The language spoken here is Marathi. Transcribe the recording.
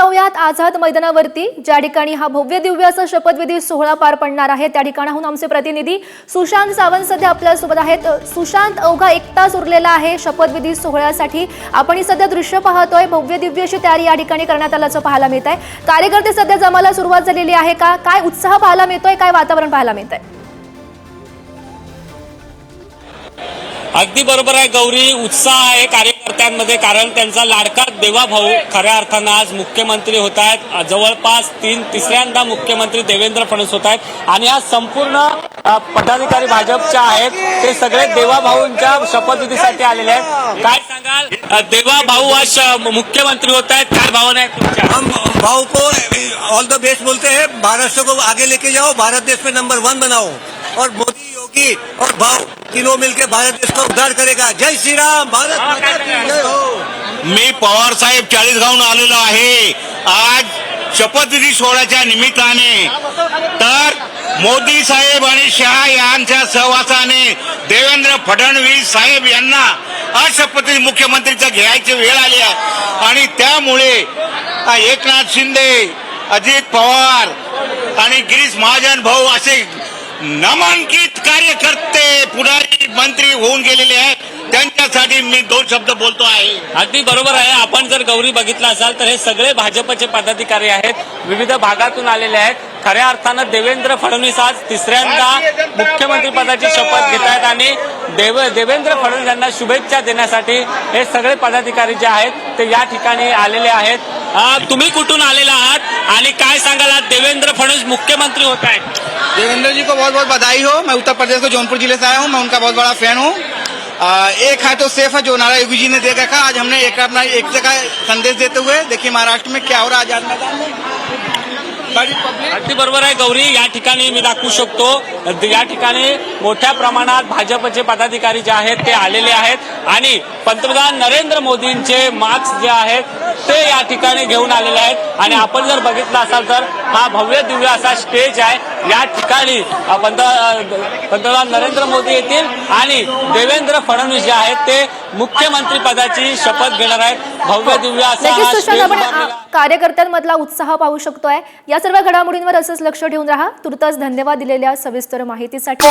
जाऊयात आझाद मैदानावरती. ज्या ठिकाणी हा भव्य दिव्य असा शपथविधी सोहळा पार पडणार आहे त्या ठिकाणाहून आमचे प्रतिनिधी सुशांत सावंत सध्या आपल्यासोबत आहेत. सुशांत अवघा एक तास उरलेला आहे शपथविधी सोहळ्यासाठी. आपण ही सध्या दृश्य पाहतोय. भव्य दिव्य अशी तयारी या ठिकाणी करण्यात आल्याचं पाहायला मिळत आहे कार्यकर्ते सध्या जमायला सुरुवात झालेली आहे का? काय उत्साह पाहायला मिळतोय? काय वातावरण पाहायला मिळत आहे अगदी बरोबर आहे गौरी. उत्साह आहे कार्यकर्त्यांमध्ये कारण त्यांचा लाडका देवाभाऊ खऱ्या अर्थानं आज मुख्यमंत्री होत आहेत. जवळपास तीन तिसऱ्यांदा मुख्यमंत्री देवेंद्र फडणवीस होत आहेत. आणि आज संपूर्ण पदाधिकारी भाजपच्या आहेत. ते सगळे देवा भाऊंच्या शपथविधीसाठी आलेले आहेत. काय सांगाल? देवा भाऊ आज श- मुख्यमंत्री होत आहेत. काय भावना आहेत तुमच्या? हम को ऑल द बेस्ट बोलते हैं. महाराष्ट्र को आगे लेके जाओ. भारत देश में नंबर वन बनाओ. और मोदी योगी और भाव तीनों मिलके भारत देश का उद्धार करेगा। जय श्री राम भारत माता की जय हो। मी पवार साहेब चाळीसगावून आलेलो आहे. आज शपथविधी सोहळ्याच्या निमित्ताने तर मोदी साहेब आणि शहा यांच्या सहवासाने देवेंद्र फडणवीस साहेब यांना आज शपथविधी मुख्यमंत्रीचा घ्यायची वेळ आली आहे. आणि त्यामुळे आ, एकनाथ शिंदे अजित पवार आणि गिरीश महाजन भाऊ असे नामांकित कार्यकर्ते पुढारी मंत्री होऊन गेलेले आहेत. त्यांच्यासाठी मी दोन शब्द बोलतो आहे. अगदी बरोबर आहे. आपण जर गौरी बघितलं असाल तर हे सगळे भाजपचे पदाधिकारी आहेत. विविध भागातून आलेले आहेत. खऱ्या अर्थानं देवेंद्र फडणवीस आज तिसऱ्यांदा मुख्यमंत्री पदाची शपथ घेत आहेत आणि देव देवेंद्र फडणवीस यांना शुभेच्छा देण्यासाठी हे सगळे पदाधिकारी जे आहेत ते या ठिकाणी आलेले आहेत. तुम्ही कुठून आलेला आहात आणि काय देवेंद्र फडणवीस मुख्यमंत्री होता है देवेंद्र जी को बहुत बहुत बधाई हो। मैं उत्तर प्रदेश के जौनपुर ज़िले से आया हूँ। मैं उनका बहुत बड़ा फ़ैन हूँ। एक है तो सेफ़ है, जो नारा योगी जी ने दे रखा। आज हमने एक अपना एक का संदेश देते हुए देखिए महाराष्ट्र में क्या हो रहा है आज़ाद मैदान में। अगदी बरोबर आहे गौरी. या ठिकाणी मी दाखवू शकतो. या ठिकाणी मोठ्या प्रमाणात भाजपचे पदाधिकारी जे आहेत ते आलेले आहेत. आणि पंतप्रधान नरेंद्र मोदींचे मार्क्स जे आहेत ते या ठिकाणी घेऊन आलेले आहेत. आणि आपण जर बघितलं असाल तर हा भव्य दिव्य असा स्टेज आहे. या ठिकाणी पंत पंतप्रधान नरेंद्र मोदी येतील. आणि देवेंद्र फडणवीस जे आहेत ते मुख्यमंत्री पदाची शपथ घेणार आहेत. भव्य दिव्य असा हा उभारलेला आ, कार्यकर्त्यांमधला उत्साह पाहू शकतोय. या सर्व घडामोडींवर असंच लक्ष ठेवून राहा. तुर्तास धन्यवाद दिलेल्या सविस्तर माहितीसाठी.